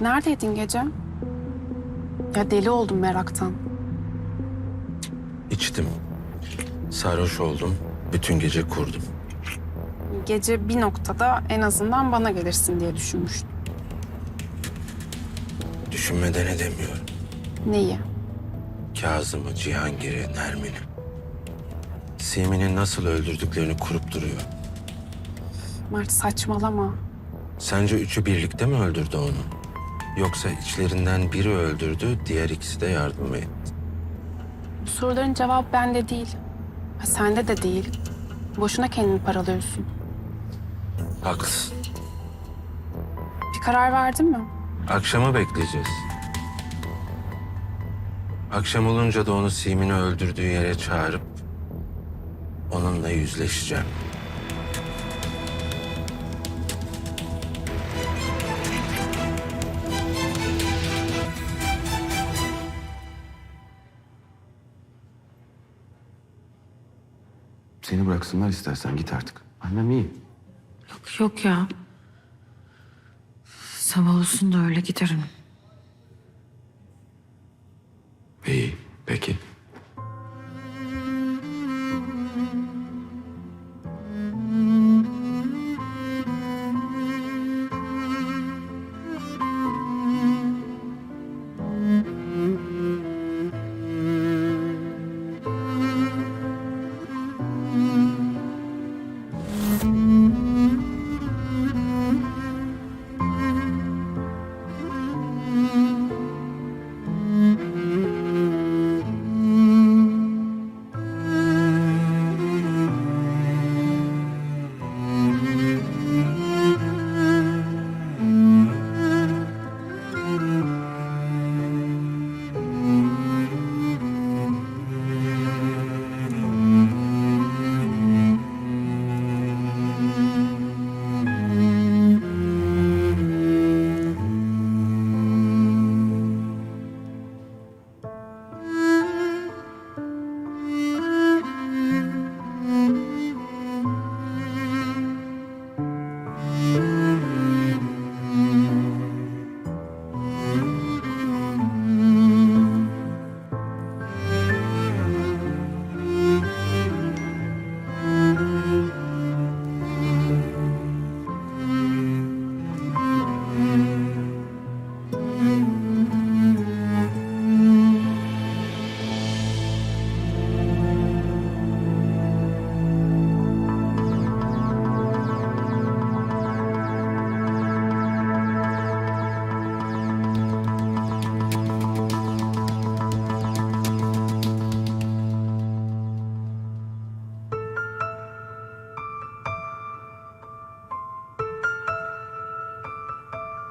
Neredeydin gece? Ya deli oldum meraktan. İçtim. Sarhoş oldum. Bütün gece kurdum. Gece bir noktada en azından bana gelirsin diye düşünmüştüm. Düşünmeden edemiyorum. Neyi? Kazım'ı, Cihangir'i, Nermin'i. Simi'nin nasıl öldürdüklerini kurup duruyor. Mert saçmalama. Sence üçü birlikte mi öldürdü onu? Yoksa içlerinden biri öldürdü, diğer ikisi de yardım etti. Bu soruların cevabı bende değil. Ha, sende de değil. Boşuna kendini paralıyorsun. Haklısın. Bir karar verdin mi? Akşama bekleyeceğiz. Akşam olunca da onu Simin'i öldürdüğü yere çağırıp onunla yüzleşeceğim. Seni bıraksınlar istersen git artık. Annem iyi. Yok yok ya. Sabah olsun da öyle giderim. İyi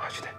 peki. Macide.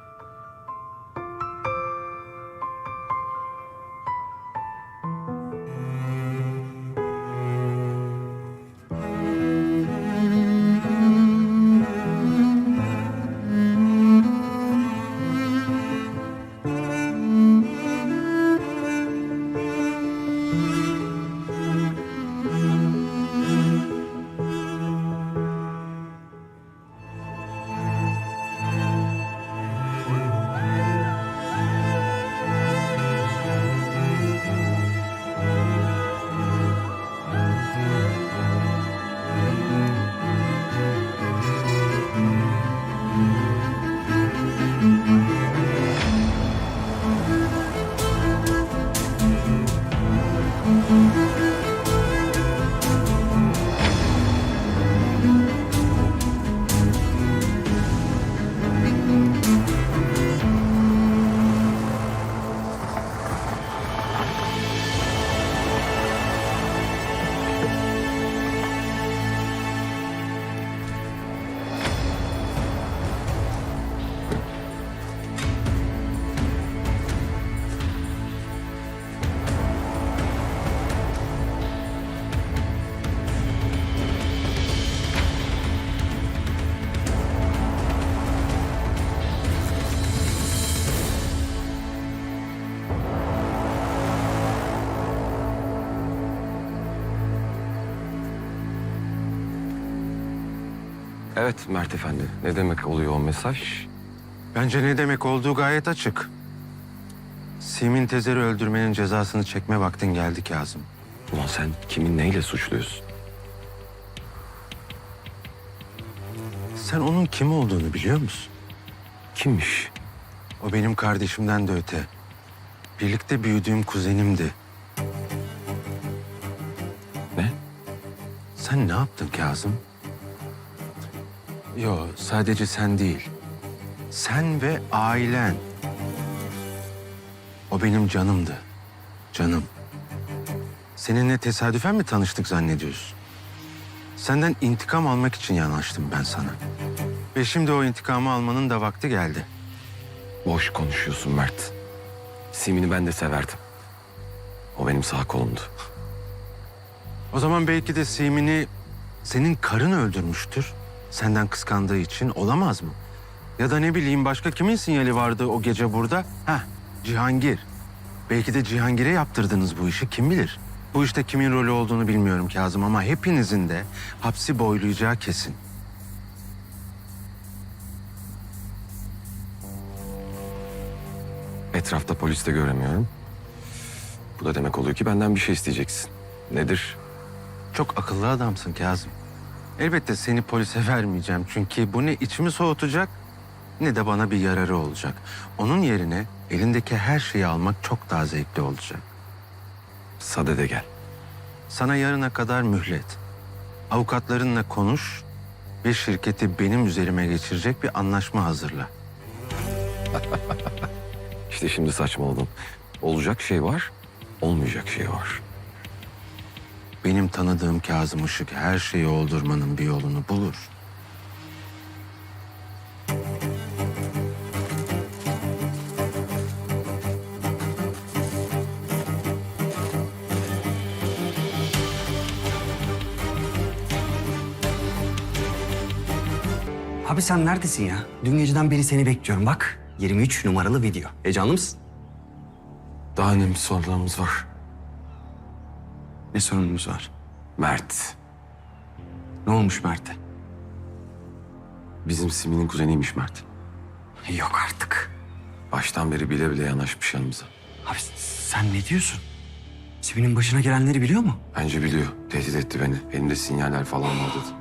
Evet Mert Efendi. Ne demek oluyor o mesaj? Bence ne demek olduğu gayet açık. Simin Tezer'i öldürmenin cezasını çekme vaktin geldi Kazım. Ulan sen kimin neyle suçluyorsun? Sen onun kim olduğunu biliyor musun? Kimmiş? O benim kardeşimden de öte. Birlikte büyüdüğüm kuzenimdi. Ne? Sen ne yaptın Kazım? Yo, sadece sen değil. Sen ve ailen. O benim canımdı. Canım. Seninle tesadüfen mi tanıştık zannediyorsun? Senden intikam almak için yanaştım ben sana. Ve şimdi o intikamı almanın da vakti geldi. Boş konuşuyorsun Mert. Simin'i ben de severdim. O benim sağ kolumdu. O zaman belki de Simin'i senin karın öldürmüştür. Senden kıskandığı için olamaz mı? Ya da ne bileyim başka kimin sinyali vardı o gece burada? Heh, Cihangir. Belki de Cihangir'e yaptırdınız bu işi kim bilir? Bu işte kimin rolü olduğunu bilmiyorum Kazım ama hepinizin de hapsi boylayacağı kesin. Etrafta polis de göremiyorum. Bu da demek oluyor ki benden bir şey isteyeceksin. Nedir? Çok akıllı adamsın Kazım. Elbette seni polise vermeyeceğim çünkü bu ne içimi soğutacak ne de bana bir yararı olacak. Onun yerine elindeki her şeyi almak çok daha zevkli olacak. Sade de gel. Sana yarına kadar mühlet. Avukatlarınla konuş ve şirketi benim üzerime geçirecek bir anlaşma hazırla. İşte şimdi saçmaladım. Olacak şey var, olmayacak şey var. Benim tanıdığım Kazım Işık her şeyi oldurmanın bir yolunu bulur. Abi sen neredesin ya? Dün geceden beri seni bekliyorum bak. 23 numaralı video. Heyecanlı mısın? Daha önemli sorularımız var. Ne sorunumuz var? Mert, Ne olmuş Mert'e? bizim Simin'in kuzeniymiş Mert. Yok artık. Baştan beri bile bile yanaşmış yanımıza. Abi sen ne diyorsun? Sibin'in başına gelenleri biliyor mu? Bence biliyor. Tehdit etti beni. Elimde sinyaller falan var dedi.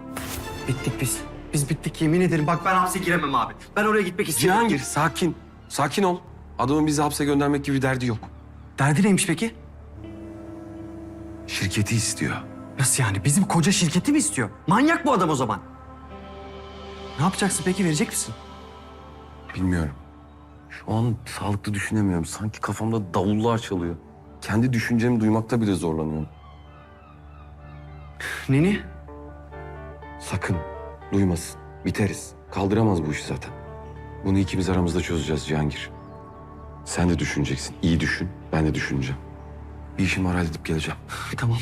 Bittik biz. Biz bittik yemin ederim. Bak ben hapse giremem abi. Ben oraya gitmek istiyorum. Cihangir sakin. Sakin ol. Adamın bizi hapse göndermek gibi derdi yok. Derdi neymiş peki? Şirketi istiyor. Nasıl yani? Bizim koca şirketi mi istiyor? Manyak bu adam o zaman. Ne yapacaksın peki? Verecek misin? Bilmiyorum. Şu an sağlıklı düşünemiyorum. Sanki kafamda davullar çalıyor. Kendi düşüncemi duymakta bile zorlanıyorum. Neni? Sakın duymasın. Biteriz. Kaldıramaz bu işi zaten. Bunu ikimiz aramızda çözeceğiz Cihangir. Sen de düşüneceksin. İyi düşün. Ben de düşüneceğim. Bir işim var halledip geleceğim. Tamam.